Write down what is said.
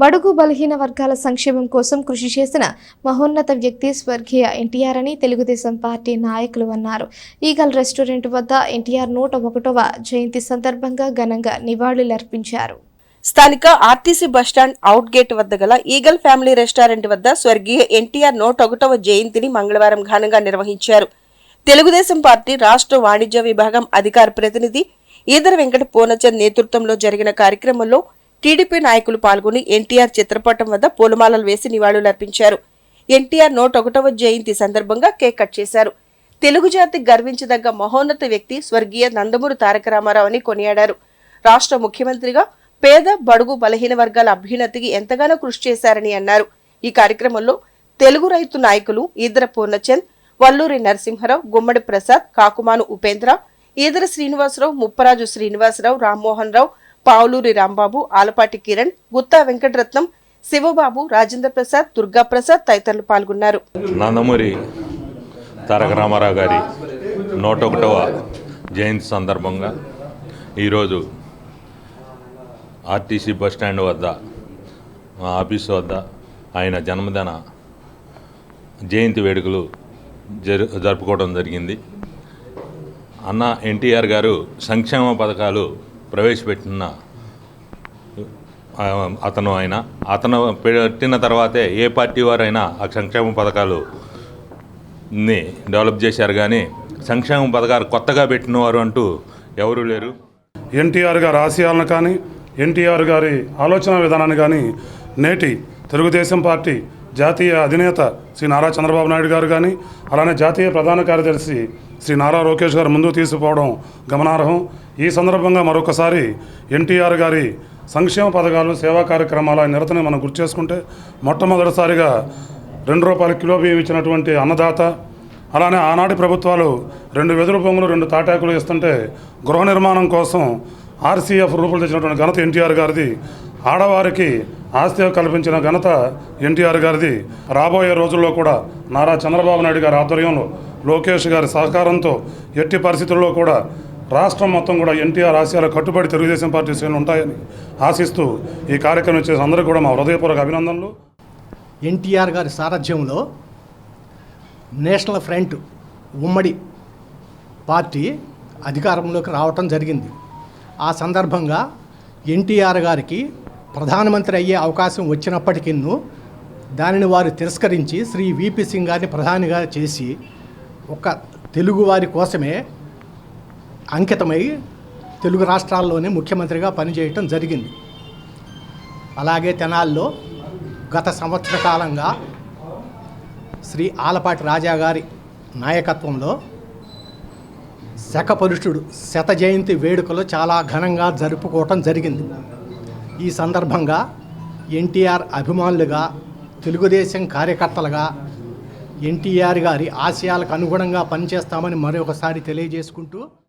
బడుగు బలహీన వర్గాల సంక్షేమం కోసం కృషి చేసిన మహోన్నత వ్యక్తి స్వర్గీయ ఎన్టీఆర్ అని తెలుగుదేశం పార్టీ నాయకులు అన్నారు. ఈగల్ రెస్టారెంట్ వద్ద ఎన్టీఆర్ నూట ఒకటవ జయంతి సందర్భంగా ఘనంగా నివాళులర్పించారు. స్థానిక ఆర్టీసీ బస్టాండ్ అవుట్ గేట్ వద్ద గల ఈగల్ ఫ్యామిలీ రెస్టారెంట్ వద్ద స్వర్గీయ ఎన్టీఆర్ నూట ఒకటవ జయంతిని మంగళవారం ఘనంగా నిర్వహించారు. తెలుగుదేశం పార్టీ రాష్ట్ర వాణిజ్య విభాగం అధికార ప్రతినిధి ఈధర వెంకట పూర్ణచంద్ నేతృత్వంలో జరిగిన కార్యక్రమంలో టీడీపీ నాయకులు పాల్గొని ఎన్టీఆర్ చిత్రపటం వద్ద పూలమాలలు వేసి నివాళులర్పించారు. ఎన్టీఆర్ నూట ఒకటవ జయంతి సందర్భంగా కేక్ కట్ చేశారు. తెలుగు జాతి గర్వించదగ్గ మహోన్నత వ్యక్తి స్వర్గీయ నందమూరి తారక రామారావు అని కొనియాడారు. రాష్ట్ర ముఖ్యమంత్రిగా పేద బడుగు బలహీన వర్గాల అభ్యున్నతికి ఎంతగానో కృషి చేశారని అన్నారు. ఈ కార్యక్రమంలో తెలుగు రైతు నాయకులు ఈదర పూర్ణచంద్ వల్లూరి నరసింహరావు గుమ్మడి ప్రసాద్ కాకుమాను ఉపేంద్ర ఈదర శ్రీనివాసరావు ముప్పరాజు శ్రీనివాసరావు రామ్మోహన్ రావు పావులూరి రాంబాబు ఆలపాటి కిరణ్ గుత్తా వెంకటరత్నం శివబాబు రాజేంద్ర ప్రసాద్ దుర్గా ప్రసాద్ తదితరులు పాల్గొన్నారు. నందమూరి తారక రామారావు గారి నూట ఒకటవ జయంతి సందర్భంగా ఈరోజు ఆర్టీసీ బస్ స్టాండ్ వద్ద మా ఆఫీసు వద్ద ఆయన జన్మదిన జయంతి వేడుకలు జరు జరుపుకోవడం జరిగింది. అన్న ఎన్టీఆర్ గారు సంక్షేమ పథకాలు ప్రవేశపెట్టిన అతను ఆయన అతను పెట్టిన తర్వాతే ఏ పార్టీ వారైనా ఆ సంక్షేమ పథకాలు ని డెవలప్ చేశారు కానీ సంక్షేమ పథకాలు కొత్తగా పెట్టిన వారు అంటూ ఎవరూ లేరు. ఎన్టీఆర్ గారి ఆశయాలను కానీ ఎన్టీఆర్ గారి ఆలోచన విధానాన్ని కానీ నేటి తెలుగుదేశం పార్టీ జాతీయ అధినేత శ్రీ నారా చంద్రబాబు నాయుడు గారు కానీ అలానే జాతీయ ప్రధాన కార్యదర్శి శ్రీ నారా లోకేష్ గారు ముందుకు తీసుకుపోవడం గమనార్హం. ఈ సందర్భంగా మరొకసారి ఎన్టీఆర్ గారి సంక్షేమ పథకాలు సేవా కార్యక్రమాల నిరతని మనం గుర్తు చేసుకుంటే మొట్టమొదటిసారిగా రెండు రూపాయల కిలో బియ్యం ఇచ్చినటువంటి అన్నదాత అలానే ఆనాటి ప్రభుత్వాలు రెండు వెదురు బొమ్మలు రెండు తాటాకులు ఇస్తుంటే గృహ నిర్మాణం కోసం ఆర్సీఎఫ్ రూపులు తెచ్చినటువంటి ఘనత ఎన్టీఆర్ గారిది. ఆడవారికి ఆస్తి కల్పించిన ఘనత ఎన్టీఆర్ గారిది. రాబోయే రోజుల్లో కూడా నారా చంద్రబాబు నాయుడు గారి ఆధ్వర్యంలో లోకేష్ గారి సహకారంతో ఎట్టి పరిస్థితుల్లో కూడా రాష్ట్రం మొత్తం కూడా ఎన్టీఆర్ ఆశయాలు కట్టుబడి తెలుగుదేశం పార్టీ శ్రేణులు ఉంటాయని ఆశిస్తూ ఈ కార్యక్రమం చేసిన అందరికీ కూడా మా హృదయపూర్వక అభినందనలు. ఎన్టీఆర్ గారి సారథ్యంలో నేషనల్ ఫ్రంట్ ఉమ్మడి పార్టీ అధికారంలోకి రావటం జరిగింది. ఆ సందర్భంగా ఎన్టీఆర్ గారికి ప్రధానమంత్రి అయ్యే అవకాశం వచ్చినప్పటికీ దానిని వారు తిరస్కరించి శ్రీ విపి సింగ్ గారిని ప్రధానిగా చేసి ఒక తెలుగు వారి కోసమే అంకితమై తెలుగు రాష్ట్రాల్లోనే ముఖ్యమంత్రిగా పనిచేయటం జరిగింది. అలాగే తెనాల్లో గత సంవత్సర కాలంగా శ్రీ ఆలపాటి రాజా గారి నాయకత్వంలో శకపురుషుడు శత జయంతి వేడుకలు చాలా ఘనంగా జరుపుకోవటం జరిగింది. ఈ సందర్భంగా ఎన్టీఆర్ అభిమానులుగా తెలుగుదేశం కార్యకర్తలుగా ఎన్టీఆర్ గారి ఆశయాలకు అనుగుణంగా పనిచేస్తామని మరొకసారి తెలియజేసుకుంటూ